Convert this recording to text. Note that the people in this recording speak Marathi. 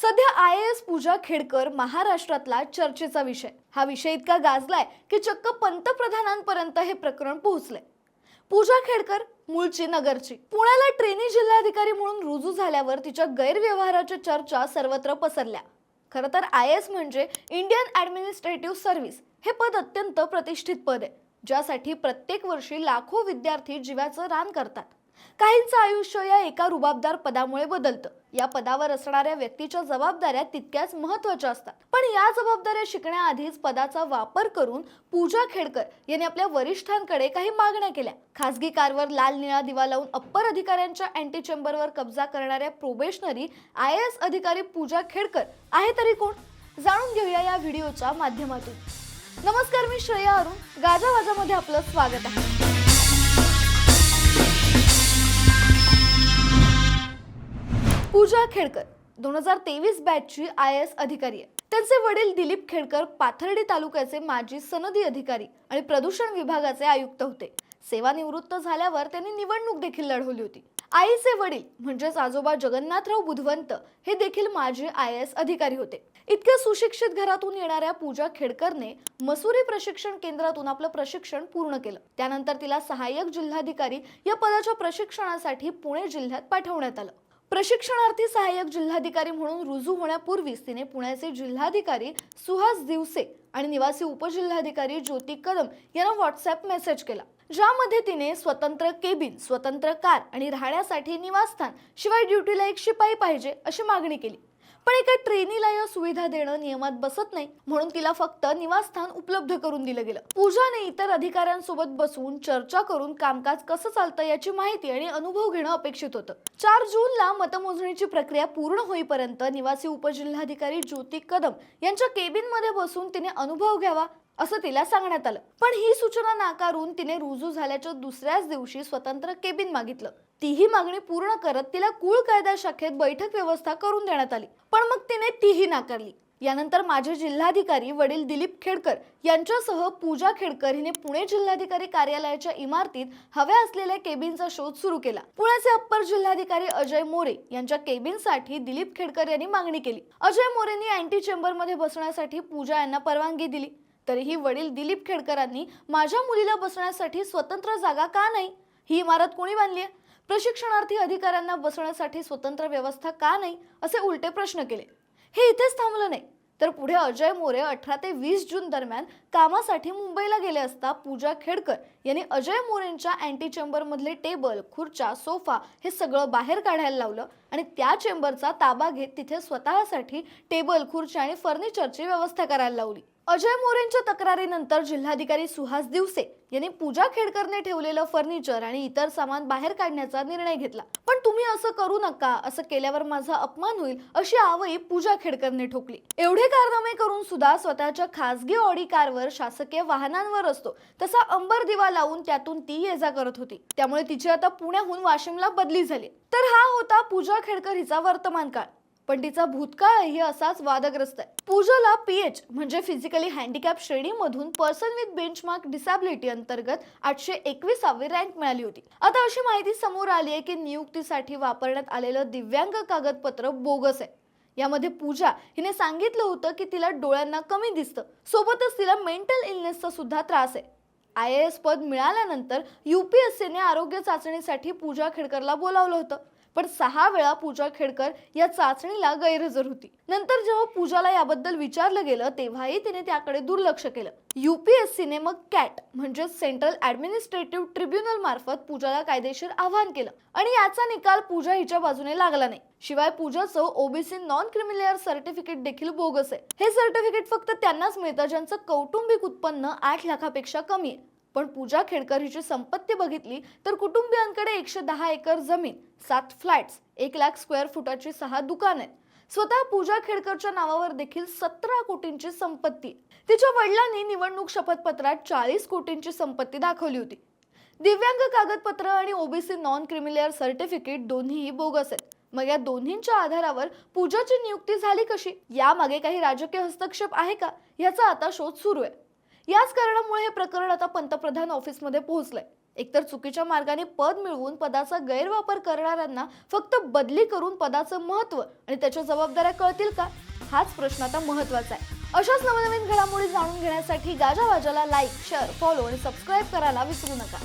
सध्या आय एस पूजा खेडकर महाराष्ट्रातला चर्चेचा विषय. हा विषय इतका गाजलाय की चक्क पंतप्रधानांपर्यंत हे प्रकरण पोहोचले पूजा खेडकर मूळची नगरची. पुण्याला ट्रेनी जिल्हाधिकारी म्हणून रुजू झाल्यावर तिच्या गैरव्यवहाराच्या चर्चा सर्वत्र पसरल्या. खरं तर आय एस म्हणजे इंडियन ॲडमिनिस्ट्रेटिव्ह सर्व्हिस. हे पद अत्यंत प्रतिष्ठित पद आहे. ज्यासाठी प्रत्येक वर्षी लाखो विद्यार्थी जीवाचं रान करतात. काहींचं आयुष्य या एका रुबाबदार पदामुळे बदलतं. या पदावर असणाऱ्या व्यक्तीच्या जबाबदाऱ्या तितक्याच महत्त्वाच्या असतात. पण या जबाबदाऱ्या शिकण्याआधीच पदाचा वापर करून पूजा खेडकर यांनी आपल्या वरिष्ठांकडे काही मागण्या केल्या. खासगी कारवर लाल निळा दिवा लावून अप्पर अधिकाऱ्यांच्या अँटी चेंबरवर कब्जा करणाऱ्या प्रोबेशनरी आय एस अधिकारी पूजा खेडकर आहे तरी कोण? जाणून घेऊया या व्हिडिओच्या माध्यमातून. नमस्कार मी श्रेया अरुण. गाजावाजामध्ये आपलं स्वागत आहे. पूजा खेडकर दोन हजार तेवीस बॅचची आय एस अधिकारी आहे. त्यांचे वडील दिलीप खेडकर पाथर्डी तालुक्याचे माजी सनदी अधिकारी आणि प्रदूषण विभागाचे आयुक्त होते. सेवानिवृत्त झाल्यावर त्यांनी निवडणूक देखील लढवली होती. आईचे वडील म्हणजेच आजोबा जगन्नाथराव बुधवंत हे देखील माजी आय एस अधिकारी होते. इतक्या सुशिक्षित घरातून येणाऱ्या पूजा खेडकरने मसुरी प्रशिक्षण केंद्रातून आपलं प्रशिक्षण पूर्ण केलं. त्यानंतर तिला सहाय्यक जिल्हाधिकारी या पदाच्या प्रशिक्षणासाठी पुणे जिल्ह्यात पाठवण्यात आलं. प्रशिक्षणार्थी सहाय्यक जिल्हाधिकारी म्हणून रुजू होण्यापूर्वीच तिने पुण्याचे जिल्हाधिकारी सुहास दिवसे आणि निवासी उपजिल्हाधिकारी ज्योती कदम यांना व्हॉट्सअप मेसेज केला ज्यामध्ये तिने स्वतंत्र केबिन स्वतंत्र कार आणि राहण्यासाठी निवासस्थान शिवाय ड्युटीला एक शिपाई पाहिजे अशी मागणी केली. पण एका ट्रेनीला या सुविधा देणं नियमात बसत नाही. म्हणून तिला फक्त निवासस्थान उपलब्ध करून दिलं गेलं. पूजाने इतर अधिकाऱ्यांसोबत बसून चर्चा करून कामकाज कसं चालतं याची माहिती आणि अनुभव घेणं अपेक्षित होतं. चार जूनला मतमोजणीची प्रक्रिया पूर्ण होईपर्यंत निवासी उपजिल्हाधिकारी ज्योती कदम यांच्या केबिनमध्ये बसून तिने अनुभव घ्यावा असं तिला सांगण्यात आलं. पण ही सूचना नाकारून तिने रुजू झाल्याच्या दुसऱ्याच दिवशी स्वतंत्र केबिन मागितलं. तीही मागणी पूर्ण करत तिला कुळ कायदा शाखेत बैठक व्यवस्था करून देण्यात आली. पण मग तिने तीही नाकारली. यानंतर माझे जिल्हाधिकारी वडील दिलीप खेडकर यांच्यासह पूजा खेडकर हिने पुणे जिल्हाधिकारी कार्यालयाच्या इमारतीत हव्या असलेल्या केबिनचा शोध सुरू केला. पुण्याचे अप्पर जिल्हाधिकारी अजय मोरे यांच्या केबिनसाठी दिलीप खेडकर यांनी मागणी केली. अजय मोरेंनी अँटी चेंबरमध्ये बसण्यासाठी पूजा यांना परवानगी दिली. तरीही वडील दिलीप खेडकरांनी माझ्या मुलीला बसण्यासाठी स्वतंत्र जागा का नाही? ही इमारत कोणी बांधली आहे? प्रशिक्षणार्थी अधिकाऱ्यांना बसण्यासाठी स्वतंत्र व्यवस्था का नाही? असे उलटे प्रश्न केले. हे इथेच थांबलं नाही. तर पुढे अजय मोरे अठरा ते वीस जून दरम्यान कामासाठी मुंबईला गेले असता पूजा खेडकर यांनी अजय मोरेंच्या अँटी चेंबरमधले टेबल खुर्च्या सोफा हे सगळं बाहेर काढायला लावलं आणि त्या चेंबरचा ताबा घेत तिथे स्वतःसाठी टेबल खुर्च्या आणि फर्निचरची व्यवस्था करायला लावली. अजय मोरेंच्या तक्रारीनंतर जिल्हाधिकारी सुहास दिवसे यांनी पूजा खेडकरने ठेवलेलं फर्निचर आणि इतर सामान बाहेर काढण्याचा निर्णय घेतला. पण तुम्ही असं करू नका असं केल्यावर माझा अपमान होईल अशी आवई पूजा खेडकरने ठोकली. एवढे कारनामे करून सुद्धा स्वतःच्या खासगी ऑडी कारवर शासकीय वाहनांवर असतो. तसा अंबर दिवा लावून त्यातून ती ये जा करत होती. त्यामुळे तिची आता पुण्याहून वाशिमला बदली झाली. तर हा होता पूजा खेडकर हिचा वर्तमान काळ. पण तिचा भूतकाळही असाच वादग्रस्त आहे. पूजाला पीएच म्हणजे फिजिकली हँडिकॅप श्रेणीमधून पर्सन विथ बेंचमार्क डिसॅबिलिटी अंतर्गत आठशे एकविसावी रँक मिळाली होती. आता अशी माहिती समोर आली आहे की नियुक्तीसाठी वापरण्यात आलेलं दिव्यांग कागदपत्र बोगस आहे. यामध्ये पूजा हिने सांगितलं होतं की तिला डोळ्यांना कमी दिसतं. सोबतच तिला मेंटल इलनेसचा सुद्धा त्रास आहे. आय ए एस पद मिळाल्यानंतर युपीएससीने आरोग्य चाचणीसाठी पूजा खेडकरला बोलावलं होतं. पण सहा वेळा पूजा खेडकर या चाचणीला गैरहजर होती. नंतर जेव्हा पूजाला याबद्दल विचारलं गेलं तेव्हाही तिने त्याकडे दुर्लक्ष केलं. युपीएससीने मग कॅट म्हणजे सेंट्रल ऍडमिनिस्ट्रेटिव्ह ट्रिब्युनल मार्फत पूजाला कायदेशीर आवाहन केलं आणि याचा निकाल पूजा हिच्या बाजूने लागला नाही. शिवाय पूजाचं OBC non creamy layer certificate देखील बोगस आहे. हे सर्टिफिकेट फक्त त्यांनाच मिळतं ज्यांचं कौटुंबिक उत्पन्न आठ लाखापेक्षा कमी आहे. पण पूजा खेडकर हिची संपत्ती बघितली तर कुटुंबियांकडे एकशे दहा एकर जमीन सात फ्लॅट्स एक लाख स्क्वेअर फुटाची सहा दुकान. आहेत स्वतः पूजा खेडकरच्या नावावर देखील सतरा कोटींची संपत्ती. तिच्या वडिलांनी निवडणूक शपथपत्रात चाळीस कोटींची संपत्ती दाखवली होती. दिव्यांग कागदपत्र आणि OBC non creamy layer certificate दोन्हीही बोगस आहेत. मग या दोन्हींच्या आधारावर पूजाची नियुक्ती झाली कशी? यामागे काही राजकीय हस्तक्षेप आहे का? याचा आता शोध सुरू आहे. याच कारणामुळे हे प्रकरण आता पंतप्रधान ऑफिसमध्ये पोहोचलंय. एकतर चुकीच्या मार्गाने पद मिळवून पदाचा गैरवापर करणाऱ्यांना फक्त बदली करून पदाचं महत्त्व आणि त्याच्या जबाबदाऱ्या कळतील का? हाच प्रश्न आता महत्त्वाचा आहे. अशाच नवनवीन घडामोडी जाणून घेण्यासाठी गाजावाजाला लाईक शेअर फॉलो आणि सबस्क्राईब करायला विसरू नका.